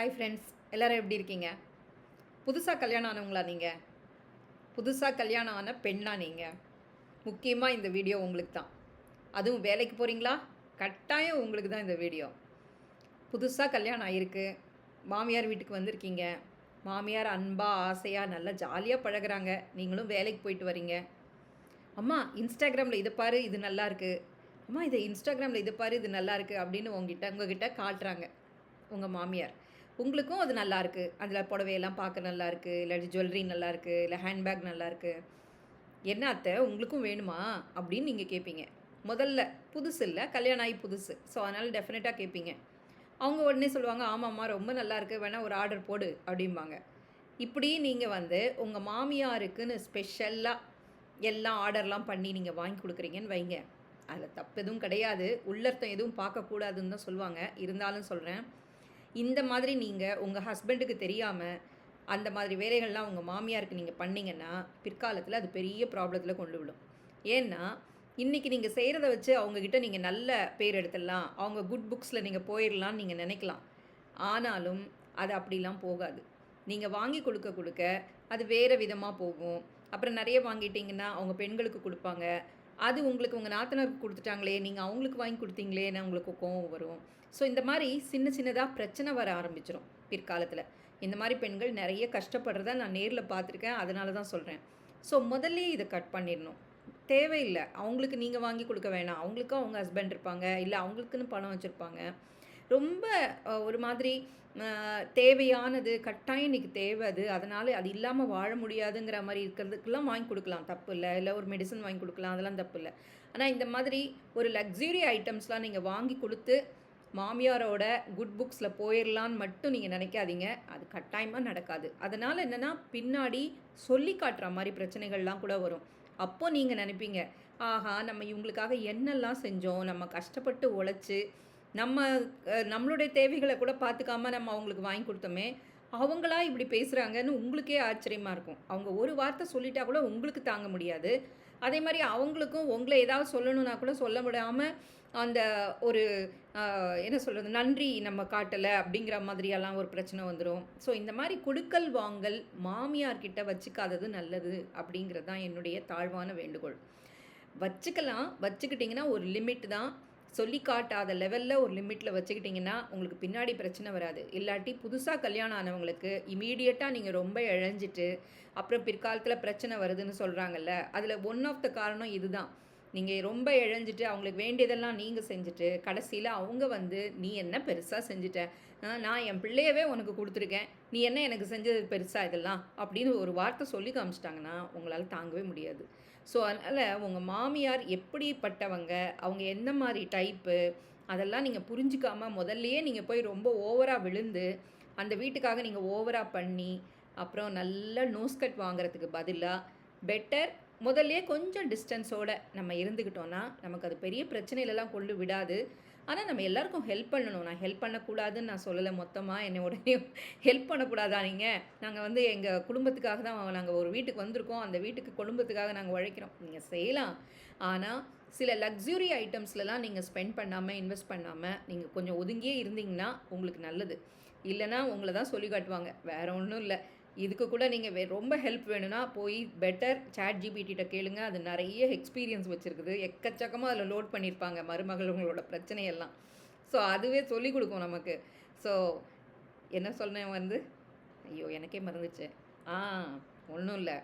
Hi friends எல்லோரும் எப்படி இருக்கீங்க? புதுசாக கல்யாணம் ஆனவங்களா நீங்கள் புதுசாக கல்யாணம் ஆன பெண்ணா நீங்கள் முக்கியமாக இந்த வீடியோ உங்களுக்கு தான். அதுவும் வேலைக்கு போகிறீங்களா கட்டாயம் உங்களுக்கு தான் இந்த வீடியோ. புதுசாக கல்யாணம் ஆகிருக்கு மாமியார் வீட்டுக்கு வந்திருக்கீங்க. மாமியார் அன்பாக ஆசையாக நல்லா ஜாலியாக பழகுறாங்க. நீங்களும் வேலைக்கு போயிட்டு வரீங்க. அம்மா இன்ஸ்டாகிராமில் இதை பாரு இது நல்லா இருக்குது அம்மா இதை இன்ஸ்டாகிராமில் இதை பாரு இது நல்லா இருக்குது அப்படின்னு உங்ககிட்ட உங்ககிட்ட காட்டுறாங்க. உங்கள் மாமியார். உங்களுக்கும் அது நல்லாயிருக்கு. அதில் புடவையெல்லாம் பார்க்க நல்லா இருக்கு இல்லாட்டி ஜுவல்லரி நல்லா இருக்குது இல்லை ஹேண்ட்பேக் நல்லா இருக்கு என்ன அத்தை உங்களுக்கும் வேணுமா அப்படின்னு நீங்கள் கேட்பீங்க. முதல்ல புதுசு இல்லை கல்யாணம் ஆகி புதுசு. ஸோ அதனால் டெஃபினட்டாக கேட்பீங்க. அவங்க உடனே சொல்லுவாங்க ஆமாம்மா ரொம்ப நல்லா இருக்குது வேணால் ஒரு ஆர்டர் போடு அப்படிம்பாங்க. இப்படி நீங்கள் வந்து உங்கள் மாமியாருக்குன்னு ஸ்பெஷலாக எல்லாம் ஆர்டர்லாம் பண்ணி நீங்கள் வாங்கி கொடுக்குறீங்கன்னு வைங்க. அதில் தப்பு எதுவும் கிடையாது. உள்ளர்த்தம் எதுவும் பார்க்கக்கூடாதுன்னு தான் சொல்லுவாங்க. இருந்தாலும் சொல்கிறேன் இந்த மாதிரி நீங்கள் உங்கள் ஹஸ்பண்டுக்கு தெரியாமல் அந்த மாதிரி வேலைகள்லாம் உங்கள் மாமியாருக்கு நீங்கள் பண்ணிங்கன்னா பிற்காலத்தில் அது பெரிய ப்ராப்ளத்தில் கொண்டு விடும் ஏன்னா இன்றைக்கி நீங்கள் செய்கிறத வச்சு அவங்கக்கிட்ட நீங்கள் நல்ல பேர் எடுத்துடலாம். அவங்க குட் புக்ஸில் நீங்கள் போயிடலாம்னு நீங்கள் நினைக்கலாம். ஆனாலும் அது அப்படிலாம் போகாது. நீங்கள் வாங்கி கொடுக்க கொடுக்க அது வேறு விதமாக போகும். அப்புறம் நிறைய வாங்கிட்டிங்கன்னா அவங்க பெண்களுக்கு கொடுப்பாங்க. அது உங்களுக்கு உங்கள் நாத்தனாருக்கு கொடுத்துட்டாங்களே நீங்கள் அவங்களுக்கு வாங்கி கொடுத்தீங்களேன்னு உங்களுக்கு கோவம் வரும்? ஸோ இந்த மாதிரி சின்ன சின்னதாக பிரச்சனை வர ஆரம்பிச்சிடும் பிற்காலத்தில். இந்த மாதிரி பெண்கள் நிறைய கஷ்டப்படுறத நான் நேரில் பார்த்துருக்கேன் அதனால தான் சொல்கிறேன் ஸோ முதல்ல இதை கட் பண்ணிடணும். தேவையில்லை. அவங்களுக்கு நீங்கள் வாங்கி கொடுக்க வேணாம். அவங்களுக்கும் அவங்க ஹஸ்பண்ட் இருப்பாங்க இல்லை அவங்களுக்குன்னு பணம் வச்சுருப்பாங்க. ரொம்ப ஒரு மாதிரி தேவையானது கட்டாயம் இன்னைக்கு தேவை அது. அதனால் அது இல்லாமல் வாழ முடியாதுங்கிற மாதிரி இருக்கிறதுக்கெல்லாம் வாங்கி கொடுக்கலாம். தப்பு இல்லை. இல்லை ஒரு மெடிசன் வாங்கி கொடுக்கலாம். அதெல்லாம் தப்பு இல்லை. ஆனால் இந்த மாதிரி ஒரு லக்ஸுரி ஐட்டம்ஸ்லாம் நீங்கள் வாங்கி கொடுத்து மாமியாரோட குட் புக்ஸில் போயிடலான்னு மட்டும் நீங்கள் நினைக்காதீங்க. அது கட்டாயமாக நடக்காது. அதனால் என்னென்னா பின்னாடி சொல்லி காட்டுற மாதிரி பிரச்சனைகள்லாம் கூட வரும். அப்போ நீங்கள் நினைப்பீங்க ஆஹா நம்ம இவங்களுக்காக என்னெல்லாம் செஞ்சோம்? நம்ம கஷ்டப்பட்டு உழைச்சி நம்ம நம்மளுடைய தேவைகளை கூட பார்த்துக்காம நம்ம அவங்களுக்கு வாங்கி கொடுத்தோமே அவங்களா இப்படி பேசுகிறாங்கன்னு உங்களுக்கே ஆச்சரியமாக இருக்கும். அவங்க ஒரு வார்த்தை சொல்லிட்டா கூட உங்களுக்கு தாங்க முடியாது. அதே மாதிரி அவங்களுக்கும் உங்களை ஏதாவது சொல்லணும்னா கூட சொல்ல முடியாமல் அந்த ஒரு என்ன சொல்கிறது நன்றி நம்ம காட்டலை அப்படிங்கிற மாதிரியெல்லாம் ஒரு பிரச்சனை வந்துடும் ஸோ இந்த மாதிரி கொடுக்கல் வாங்கல் மாமியார்கிட்ட வச்சுக்காதது நல்லது அப்படிங்கிறது தான் என்னுடைய தாழ்வான வேண்டுகோள். வச்சுக்கலாம். வச்சுக்கிட்டிங்கன்னா ஒரு லிமிட் தான். சொல்லி காட்டாத லெவலில் ஒரு லிமிட்டில் வச்சுக்கிட்டிங்கன்னா உங்களுக்கு பின்னாடி பிரச்சனை வராது. இல்லாட்டி புதுசாக கல்யாணம் ஆனவங்களுக்கு இமீடியட்டாக நீங்கள் ரொம்ப இழஞ்சிட்டு அப்புறம் பிற்காலத்தில் பிரச்சனை வருதுன்னு சொல்கிறாங்கல்ல அதில் ஒன் ஆஃப் த காரணம் இதுதான். நீங்கள் ரொம்ப இழஞ்சிட்டு அவங்களுக்கு வேண்டியதெல்லாம் நீங்கள் செஞ்சுட்டு கடைசியில் அவங்க வந்து நீ என்ன பெருசாக செஞ்சுட்ட? நான் என் பிள்ளையவே உனக்கு கொடுத்துருக்கேன். நீ என்ன எனக்கு செஞ்சது பெருசாக இதெல்லாம்? அப்படின்னு ஒரு வார்த்தை சொல்லி காமிச்சிட்டாங்கன்னா உங்களால் தாங்கவே முடியாது. ஸோ அதனால் உங்கள் மாமியார் எப்படிப்பட்டவங்க? அவங்க என்ன மாதிரி டைப்பு அதெல்லாம் நீங்கள் புரிஞ்சுக்காம முதல்லையே நீங்கள் போய் ரொம்ப ஓவராக விழுந்து அந்த வீட்டுக்காக நீங்கள் ஓவராக பண்ணி அப்புறம் நல்ல நோஸ்கட் வாங்குறதுக்கு பதிலாக பெட்டர் முதல்லையே கொஞ்சம் டிஸ்டன்ஸோட நம்ம இருந்துக்கிட்டோன்னா நமக்கு அது பெரிய பிரச்சனையிலலாம் கொண்டு விடாது. ஆனால் நம்ம எல்லாருக்கும் ஹெல்ப் பண்ணணும். நான் ஹெல்ப் பண்ணக்கூடாதுன்னு நான் சொல்லலை மொத்தமாக என்னை உடனே ஹெல்ப் பண்ணக்கூடாதா நீங்கள் நாங்கள் வந்து எங்கள் குடும்பத்துக்காக தான் நாங்கள் ஒரு வீட்டுக்கு வந்திருக்கோம். அந்த வீட்டுக்கு குடும்பத்துக்காக நாங்கள் உழைக்கிறோம். நீங்கள் செய்யலாம். ஆனால் சில லக்ஸுரி ஐட்டம்ஸ்லலாம் நீங்கள் ஸ்பெண்ட் பண்ணாமல் இன்வெஸ்ட் பண்ணாமல் நீங்கள் கொஞ்சம் ஒதுங்கியே இருந்தீங்கன்னா உங்களுக்கு நல்லது. இல்லைன்னா உங்களை தான் சொல்லி காட்டுவாங்க. வேறு ஒன்றும் இல்லை. இதுக்கு கூட நீங்கள் வே ரொம்ப ஹெல்ப் வேணும்னா போய் பெட்டர் சேட் ஜிபிடிட்ட கேளுங்க. அது நிறைய எக்ஸ்பீரியன்ஸ் வச்சுருக்குது. எக்கச்சக்கமாக அதில் லோட் பண்ணியிருப்பாங்க மருமகளுங்களோட பிரச்சனையெல்லாம். ஸோ அதுவே சொல்லி கொடுக்கும் நமக்கு. ஸோ என்ன சொன்னேன் வந்து? ஐயோ எனக்கே மறந்துச்சு. ஆ ஒன்றும் இல்லை.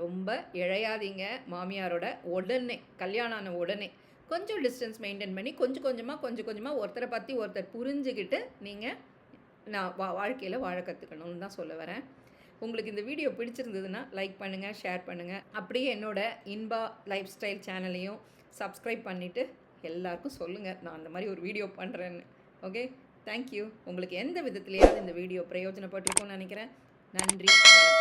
ரொம்ப இழையாதீங்க மாமியாரோட உடனே கல்யாணம் ஆன உடனே. கொஞ்சம் டிஸ்டன்ஸ் மெயின்டைன் பண்ணி கொஞ்சம் கொஞ்சமாக கொஞ்சம் கொஞ்சமாக ஒருத்தரை பற்றி ஒருத்தர் புரிஞ்சுக்கிட்டு நீங்கள் நான் வா வாழ்க்கையில் வாழ கற்றுக்கணும்னு தான் சொல்ல வரேன். உங்களுக்கு இந்த வீடியோ பிடிச்சிருந்ததுன்னா லைக் பண்ணுங்கள் ஷேர் பண்ணுங்கள் அப்படியே என்னோட இன்பா லைஃப் ஸ்டைல் சேனலையும் சப்ஸ்கிரைப் பண்ணிவிட்டு எல்லாருக்கும் சொல்லுங்கள் நான் அந்த மாதிரி ஒரு வீடியோ பண்ணுறேன்னு ஓகே? தேங்க்யூ உங்களுக்கு எந்த விதத்துலையாவது இந்த வீடியோ பிரயோஜனப்பட்டிருக்கும்னு நினைக்கிறேன். நன்றி.